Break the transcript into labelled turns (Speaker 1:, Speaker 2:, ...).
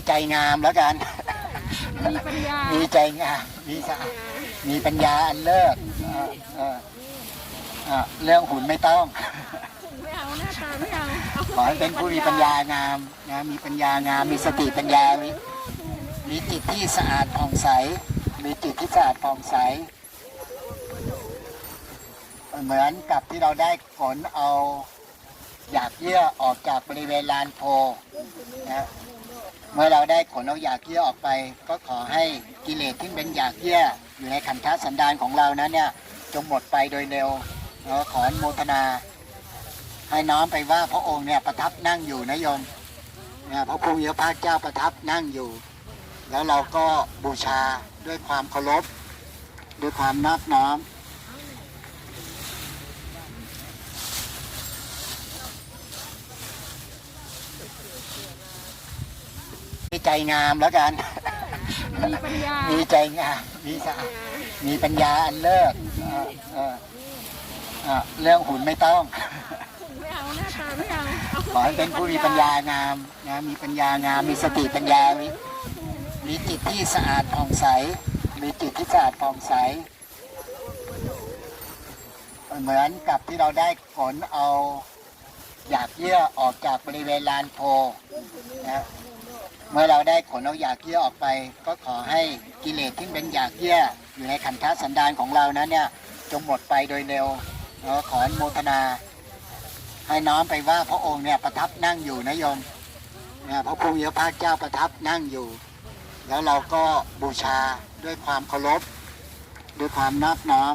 Speaker 1: มีใจงามแล้วกัน
Speaker 2: มีปัญญา
Speaker 1: มีใจงาม มีสะอาดมีปัญญาอันเลิศเออเออเออเรื่องหุ่นไม่ต้อง
Speaker 2: ไม่เอาหน้าตาไม่เอาเอา
Speaker 1: ขอให้เป็นผู้มีปัญญางามนะมีปัญญางาม มีสติปัญญามีมีจิตที่สะอาดผ่องใส มีจิตที่สะอาดผ่องใส เหมือนกับที่เราได้ขนเอาหยากเยื่อออกจากบริเวณลานโพนะ เมื่อเราได้ขนเอาหยากเยื่อออกไป ก็ขอให้กิเลสที่เป็นหยากเยื่ออยู่ในขันธสันดานของเรานั้นเนี่ยจงหมดไปโดยเร็วแล้วขออนโมทนา ให้น้อมไปว่าพระองค์เนี่ยประทับนั่งอยู่นะโยมเนี่ยพระภูมิพระเจ้าประทับนั่งอยู่ แล้วเราก็บูชาด้วยความเคารพด้วยความนอบน้อม ใจงามแล้วกัน
Speaker 2: มีปัญญา
Speaker 1: มีใจงาม มีสะอาดมีปัญญาอันเลิศเออเออเออเรื่องหุ่นไม่ต้อง
Speaker 2: ไม่เอาหน้าตาไม่เอาเอา
Speaker 1: ขอให้เป็นผู้มีปัญญางามนะมีปัญญางาม มีสติปัญญามีมีจิตที่สะอาดผ่องใส มีจิตที่สะอาดผ่องใส เหมือนกับที่เราได้ขนเอาหยากเยื่อออกจากบริเวณลานโพนะ เมื่อเราได้ขนเอาหยากเยื่อออกไป ก็ขอให้กิเลสที่เป็นหยากเยื่ออยู่ในขันธสันดานของเรานั้นเนี่ยจงหมดไปโดยเร็วแล้วขออนโมทนา ให้น้อมไปว่าพระองค์เนี่ยประทับนั่งอยู่นะโยมเนี่ยพระภูมิพระเจ้าประทับนั่งอยู่ แล้วเราก็บูชาด้วยความเคารพด้วยความนอบน้อม